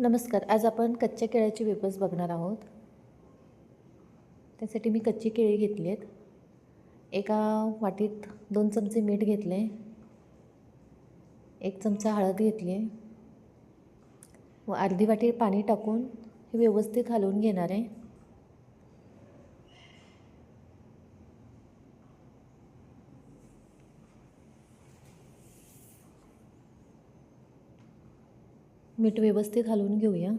नमस्कार आज आपण कच्च्या केळ्याचे वेपर्स बघणार आहोत. त्यासाठी मी कच्ची केळी घेतली आहेत. एका वाटीत दोन चमचे मीठ घेतले. एक चमचा हळद घेतली. आहे व अर्धी वाटी पाणी टाकून हे व्यवस्थित हलवून घेणार आहे. मीठ व्यवस्थित हलवून घेऊया.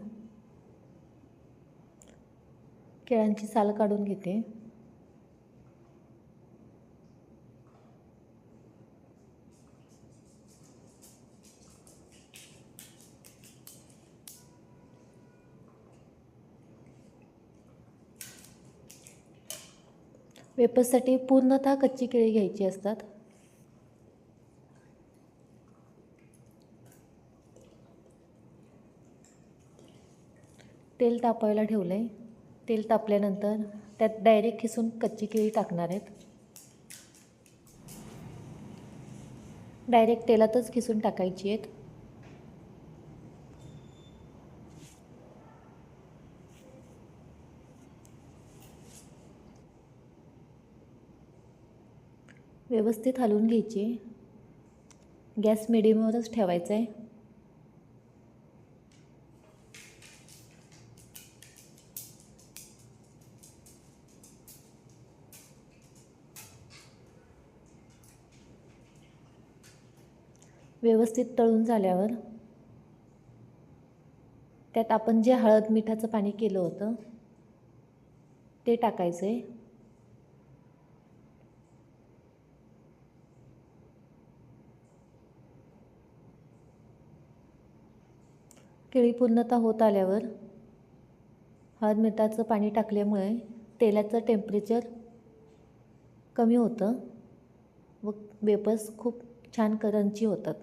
केळ्यांची साल काढून घेते. वेपर्ससाठी पूर्णतः कच्ची केळी घ्यायची असतात. तेल तापायला ठेवलं आहे तेल तापल्यानंतर त्यात डायरेक्ट खिसून कच्ची केळी टाकणार आहेत. डायरेक्ट तेलातच खिसून टाकायची आहेत. व्यवस्थित हलवून घ्यायची. गॅस मिडियमवरच ठेवायचा आहे व्यवस्थित तळून झाल्यावर त्यात आपण जे हळद मिठाचं पाणी केलं होतं ते टाकायचं. आहे केळी पूर्णता होत आल्यावर हळद मिठाचं पाणी टाकल्यामुळे तेलाचं टेम्परेचर कमी होतं व वेपर्स खूप छान करंची होतात.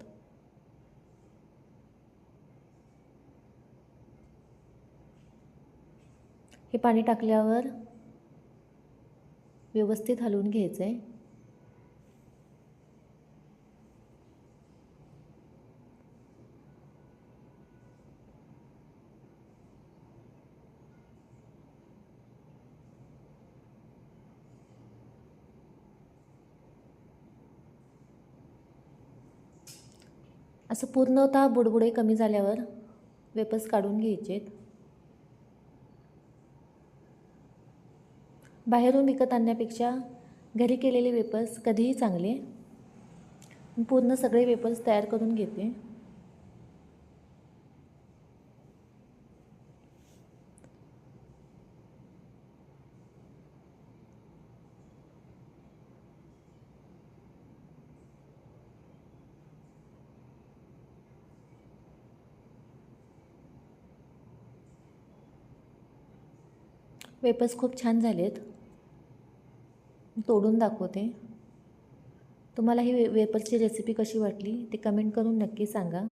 हे पाणी टाकल्यावर व्यवस्थित हलवून घ्यायचं आहे असं पूर्णतः बुडबुडे कमी झाल्यावर वेपस काढून घ्यायचे बाहेरून विकत आणण्यापेक्षा घरी केलेले वेपर्स कधीही चांगले. पूर्ण सगळे वेपर्स तयार करून घेते. वेपर्स खूप छान झालेत. तोडून दाखवते. तुम्हाला ही वे वेपर्सची रेसिपी कशी वाटली ते कमेंट करून नक्की सांगा.